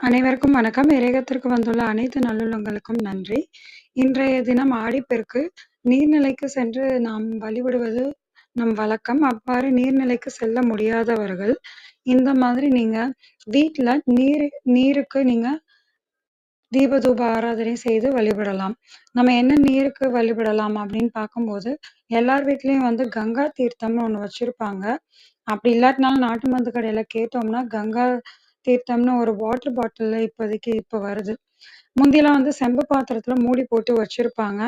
அனைவருக்கும் வணக்கம். இறையகத்திற்கு வந்துள்ள அனைத்து நல்லுள்ளங்களுக்கும் நன்றி. இன்றைய தினம் ஆடிப்பெருக்கு. நீர்நிலைக்கு சென்று நாம் வழிபடுவது நம் வழக்கம். அவ்வாறு நீர்நிலைக்கு செல்ல முடியாதவர்கள், இந்த மாதிரி நீங்க வீட்டில் நீர் நீருக்கு நீங்க தீபதூப ஆராதனை செய்து வழிபடலாம். நம்ம என்ன நீருக்கு வழிபடலாம் அப்படின்னு பார்க்கும்போது, எல்லார் வீட்லயும் வந்து கங்கா தீர்த்தம்னு ஒண்ணு வச்சிருப்பாங்க. அப்படி இல்லாட்டினாலும் நாட்டு மருந்து கடையில கேட்டோம்னா, கங்கா தீர்த்தம்னு ஒரு வாட்டர் பாட்டில்ல இப்போதைக்கு இப்ப வருது. முந்திலாம் வந்து செம்பு பாத்திரத்துல மூடி போட்டு வச்சிருப்பாங்க.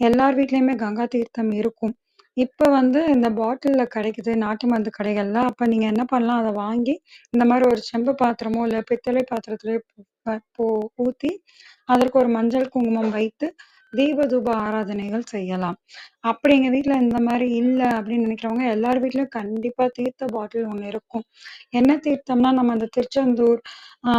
எல்லார் வீட்லயுமே கங்கா தீர்த்தம் இருக்கும். இப்ப வந்து இந்த பாட்டில்ல கிடைக்குது நாட்டு மருந்து கடைகள்ல. அப்ப நீங்க என்ன பண்ணலாம், அத வாங்கி இந்த மாதிரி ஒரு செம்பு பாத்திரமோ, இல்ல பித்தளை பாத்திரத்திலயோ ப போ ஊத்தி, அதற்கு ஒரு மஞ்சள், குங்குமம் வைத்து தீப தூப ஆராதனைகள் செய்யலாம். அப்படி எங்க வீட்ல இந்த மாரி இல்ல அப்படின்னு நினைக்கிறவங்க, எல்லார் வீட்லயும் கண்டிப்பா தீர்த்த பாட்டில் ஒண்ணு இருக்கும். என்ன தீர்த்தம்னா, நம்ம அந்த திருச்செந்தூர், ஆ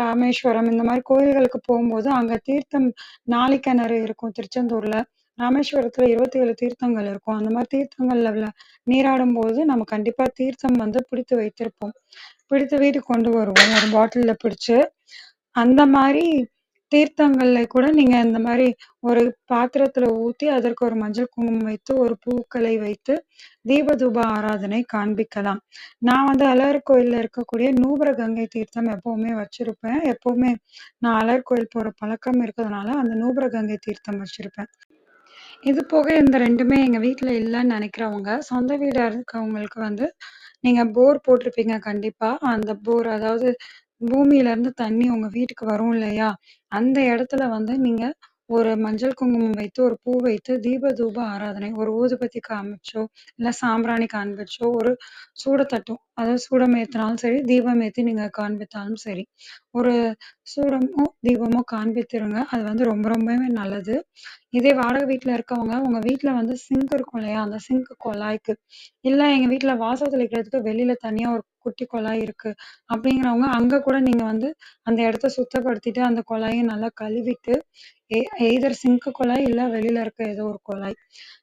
ராமேஸ்வரம் இந்த மாரி கோயில்களுக்கு போகும்போது அங்க தீர்த்தம் நாழிக்கிணறு இருக்கும் திருச்செந்தூர்ல. ராமேஸ்வரத்துல 27 தீர்த்தங்கள் இருக்கும். அந்த மாரி தீர்த்தங்கள்ல உள்ள நீராடும்போது, நம்ம கண்டிப்பா தீர்த்தம் வந்து பிடித்து வைத்திருப்போம். பிடித்து வீட்டுக்கு கொண்டு வருவோம். ஒரு பாட்டில்ல பிடிச்சு. அந்த மாரி தீர்த்தங்கள்ல கூட நீங்க இந்த மாரி ஒரு பாத்திரத்துல ஊத்தி, அதற்கு ஒரு மஞ்சள், குங்குமம் வைத்து, ஒரு பூக்களை வைத்து, தீப தூப ஆராதனை காண்பிக்கலாம். நான் வந்து அழகர் கோயில்ல இருக்கக்கூடிய நூபுர கங்கை தீர்த்தம் எப்பவுமே வச்சிருப்பேன். எப்பவுமே நான் அழகர் கோயில் போற பழக்கம் இருக்கிறதுனால, அந்த நூபுர கங்கை தீர்த்தம் வச்சிருப்பேன். இது போக இந்த 2மே எங்க வீட்ல இல்லன்னு நினைக்கிறவங்க, சொந்த வீடா இருக்கவங்களுக்கு வந்து, நீங்க போர் போட்டிருப்பீங்க கண்டிப்பா. அந்த போர் அதாவது பூமியிலருந்து தண்ணி உங்க வீட்டுக்கு வரும் இல்லையா? அந்த இடத்துல வந்து நீங்க ஒரு மஞ்சள், குங்குமம் வைத்து, ஒரு பூ வைத்து தீப தூப ஆராதனை, ஒரு ஊதுபத்தி காமிச்சோ, இல்ல சாம்பிராணி காண்பிச்சோ, ஒரு சூடத்தட்டும் அதாவது சூடம் ஏத்துனாலும் சரி, தீபம் ஏத்தி நீங்க காண்பித்தாலும் சரி. ஒரு சூடமோ, தீபமோ காண்பித்துருங்க. அது வந்து ரொம்ப ரொம்பவே நல்லது. இதே வாடகை வீட்ல இருக்கவங்க, உங்க வீட்ல வந்து சிங்க் இருக்கும் இல்லையா? அந்த சிங்க் குழாய்க்கு, இல்ல எங்க வீட்ல வாசல் தெளிக்கிறதுக்கு வெளியில தனியா ஒரு குட்டி குழாய் இருக்கு. அப்படிங்கிறவங்க, அங்க கூட நீங்க வந்து அந்த இடத்த சுத்தப்படுத்திட்டு, அந்த குழாய நல்லா கழுவிட்டு, எ எய்தர் சிங்க் குழாய், இல்ல வெளியில இருக்க ஏதோ ஒரு குழாய்.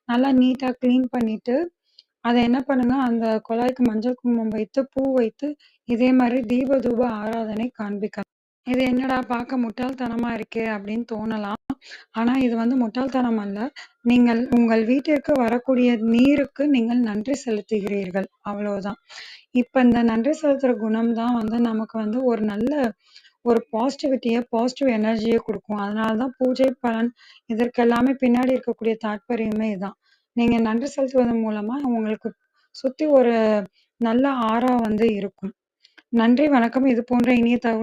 நல்லா நீட்டா கிளீன் பண்ணிட்டு, அத என்ன பண்ணுங்க, அந்த குழாய்க்கு மஞ்சள், குங்குமம் வைத்து, பூ வைத்து, இதே மாரி தீப தூப ஆராதனை காண்பிக்கலாம். இது என்னடா பார்க்க முட்டாள்தனமா இருக்கே அப்படின்னு தோணலாம். ஆனா இது வந்து முட்டாள்தனம் அல்ல. நீங்கள் உங்கள் வீட்டிற்கு வரக்கூடிய நீருக்கு நீங்கள் நன்றி செலுத்துகிறீர்கள். அவ்வளவுதான். இப்ப இந்த நன்றி செலுத்துற குணம் தான் வந்து நமக்கு வந்து ஒரு நல்ல ஒரு பாசிட்டிவிட்டிய, பாசிட்டிவ் எனர்ஜிய குடுக்கும். அதனால தான் பூஜை பலன் இதற்கெல்லாமே பின்னாடி இருக்கக்கூடிய தாத்பரியமே இதான். நீங்க நன்றி செலுத்துவதன் மூலமா உங்களுக்கு சுத்தி ஒரு நல்ல ஆரா வந்து இருக்கும். நன்றி, வணக்கம். இது போன்ற இனிய தகவல்